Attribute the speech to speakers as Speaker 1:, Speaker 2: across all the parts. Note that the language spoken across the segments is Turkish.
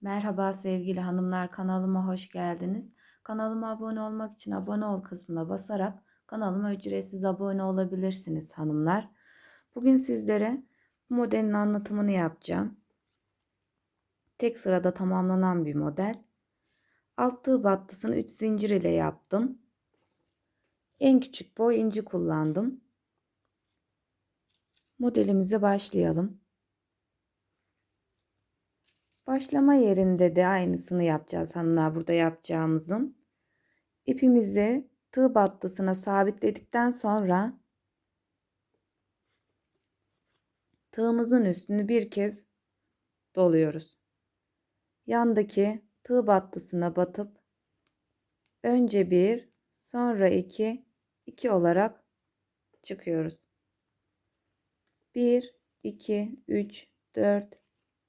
Speaker 1: Merhaba sevgili hanımlar kanalıma hoş geldiniz. Kanalıma abone olmak için abone ol kısmına basarak kanalıma ücretsiz abone olabilirsiniz hanımlar. Bugün sizlere bu modelin anlatımını yapacağım. Tek sırada tamamlanan bir model. Alt tığ battısını 3 zincir ile yaptım. En küçük boy inci kullandım. Modelimize başlayalım. Başlama yerinde de aynısını yapacağız hanımlar burada yapacağımızın. İpimizi tığ battısına sabitledikten sonra tığımızın üstünü bir kez doluyoruz. Yandaki tığ battısına batıp önce bir sonra iki iki olarak çıkıyoruz. 1 2 3 4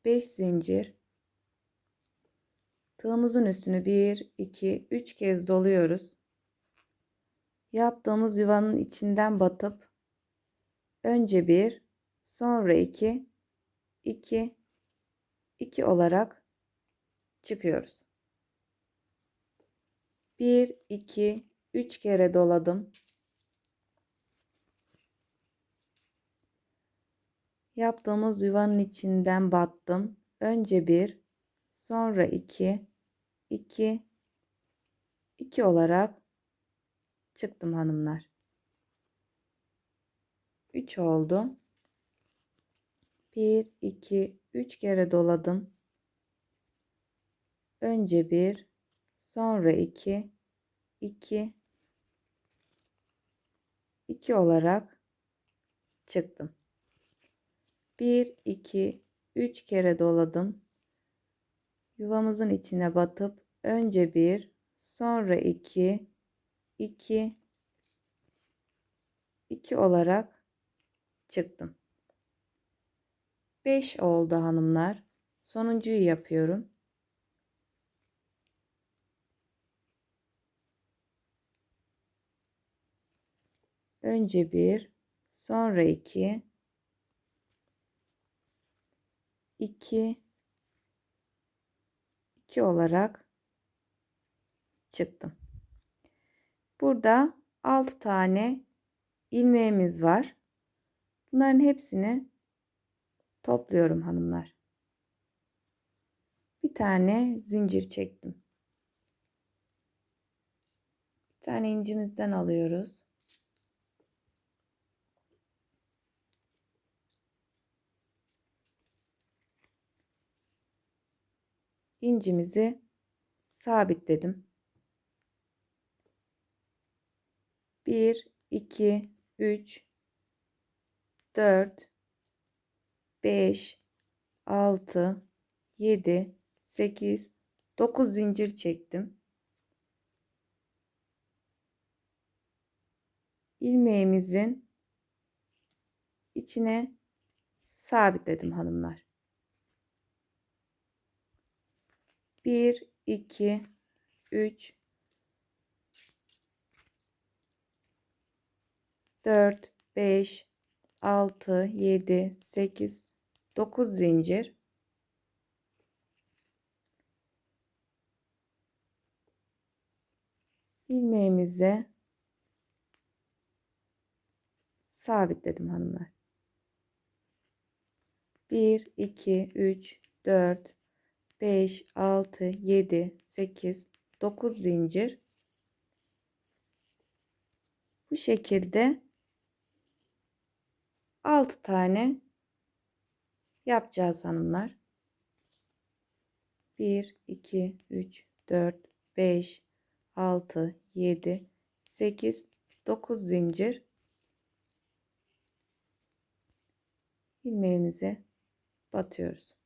Speaker 1: 5 zincir Tığımızın üstünü 1, 2, 3 kez doluyoruz. Yaptığımız yuvanın içinden batıp önce 1, sonra 2, 2, 2 olarak çıkıyoruz. 1, 2, 3 kere doladım. Yaptığımız yuvanın içinden battım. Önce 1, sonra 2 2 2 olarak çıktım hanımlar. 3 oldu. 1 2 3 kere doladım. Önce 1 sonra 2 2 2 olarak çıktım. 1 2 3 kere doladım yuvamızın içine batıp önce bir sonra iki iki iki olarak çıktım. 5 oldu hanımlar. Sonuncuyu yapıyorum. Önce bir, sonra iki, iki, 2 olarak çıktım. Burada 6 tane ilmeğimiz var. Bunların hepsini topluyorum hanımlar. Bir tane zincir çektim. Bir tane incimizden alıyoruz. İncimizi sabitledim. 1 2 3 4 5 6 7 8 9 zincir çektim. ilmeğimizin içine sabitledim hanımlar. 1 2 3 4 5 6 7 8 9 zincir ilmeğimize sabitledim hanımlar. 1 2 3 4 5, 6, 7, 8, 9 zincir. Bu şekilde 6 tane yapacağız hanımlar. 1, 2, 3, 4, 5, 6, 7, 8, 9 zincir. ilmeğimize batıyoruz.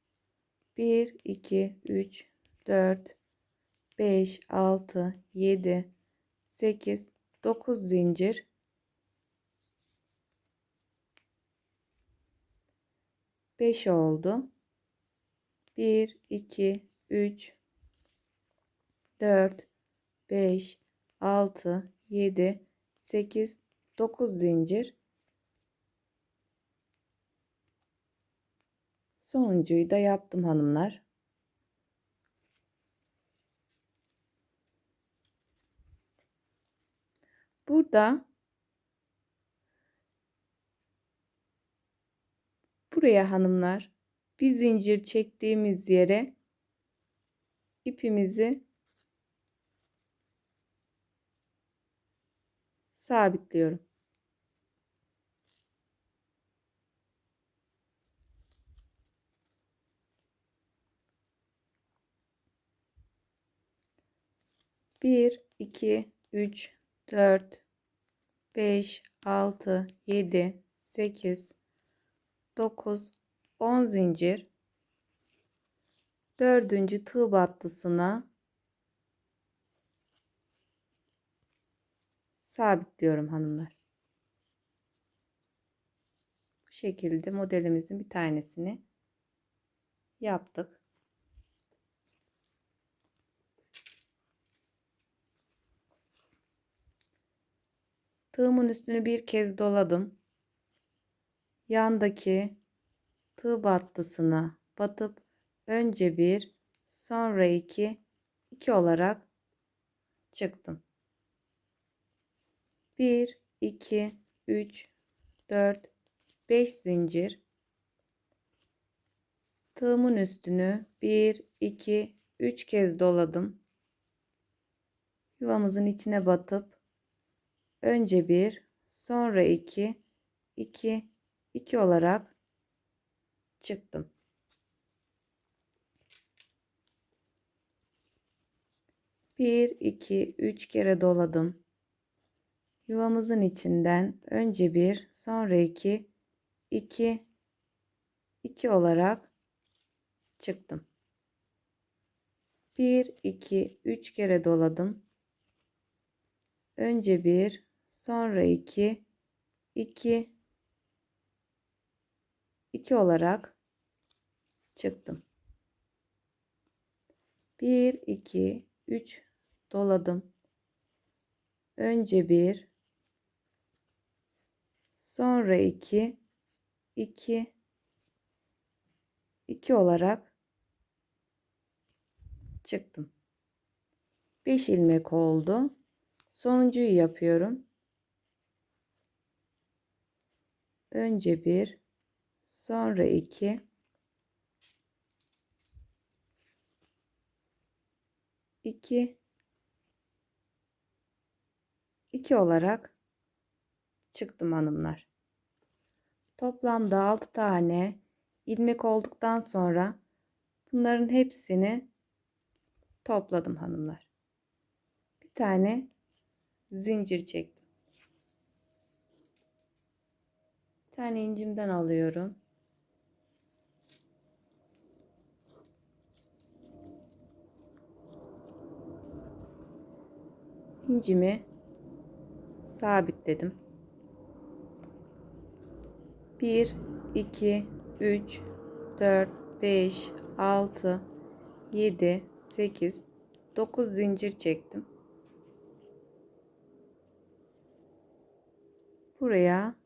Speaker 1: 1, 2, 3, 4, 5, 6, 7, 8, 9 zincir. Beş oldu. Bir, iki, üç, dört, beş, altı, yedi, sekiz, dokuz zincir. Sonuncuyu da yaptım hanımlar. Burada buraya hanımlar bir zincir çektiğimiz yere ipimizi sabitliyorum. Bir, iki, üç, dört, beş, altı, yedi, sekiz, dokuz, on zincir. Dördüncü tığ battısına sabitliyorum hanımlar. Bu şekilde modelimizin bir tanesini yaptık. Tığımın üstünü bir kez doladım. Yandaki tığ battısına batıp önce bir sonra iki iki olarak çıktım. 1 2 3 4 5 zincir tığımın üstünü 1 2 3 kez doladım. Yuvamızın içine batıp önce bir sonra iki iki iki olarak çıktım. Bir, iki, üç kere doladım. Yuvamızın içinden önce bir, sonra iki, iki, iki olarak çıktım. Bir, iki, üç kere doladım. Önce bir, sonra iki, iki, iki olarak çıktım. Bir, iki, üç doladım. Önce bir, sonra iki, iki, iki olarak çıktım. 5 ilmek oldu. Sonuncuyu yapıyorum. Önce bir, sonra iki, iki, iki olarak çıktım hanımlar. Toplamda 6 tane ilmek olduktan sonra bunların hepsini topladım hanımlar. Bir tane zincir çektim. Bir tane incimden alıyorum. İncimi sabitledim. 1 2 3 4 5 6 7 8 9 zincir çektim. Buraya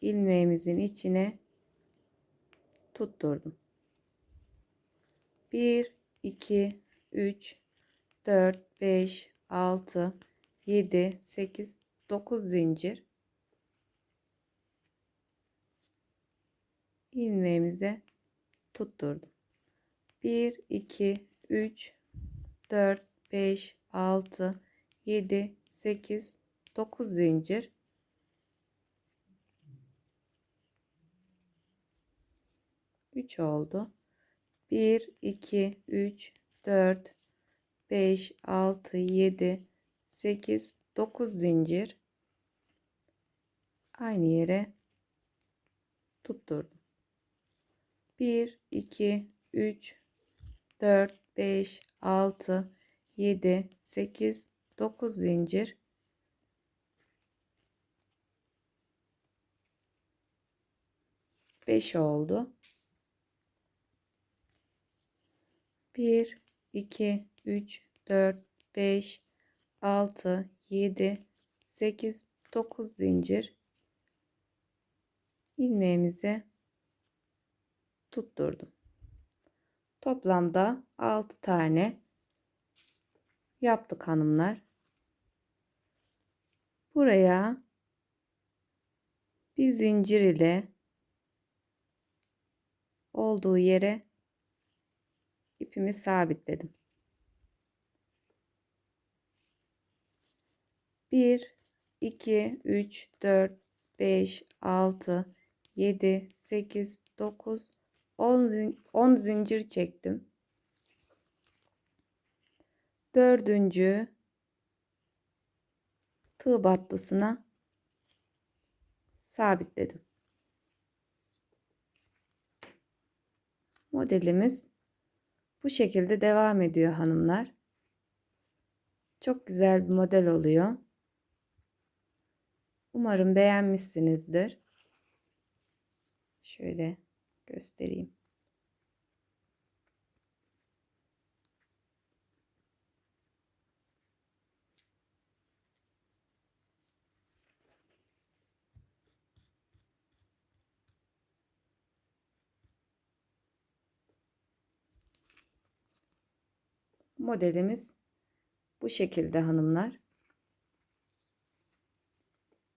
Speaker 1: ilmeğimizin içine tutturdum. 1 2 3 4 5 6 7 8 9 zincir ilmeğimize tutturdum. 1 2 3 4 5 6 7 8 9 zincir Üç oldu. 1 2 3 4 5 6 7 8 9 zincir aynı yere tutturdum. 1 2 3 4 5 6 7 8 9 zincir Beş oldu. Bir, iki, üç, dört, beş, altı, 7 8 9 zincir ilmeğimize tutturdum. Toplamda 6 tane yaptık hanımlar. Buraya bir zincir ile olduğu yere ipimi sabitledim. 1 2 3 4 5 6 7 8 9 10 10 zincir çektim. Dördüncü tığ battısına sabitledim. Modelimiz bu şekilde devam ediyor hanımlar. Çok güzel bir model oluyor. Umarım beğenmişsinizdir. Şöyle göstereyim. Modelimiz bu şekilde hanımlar.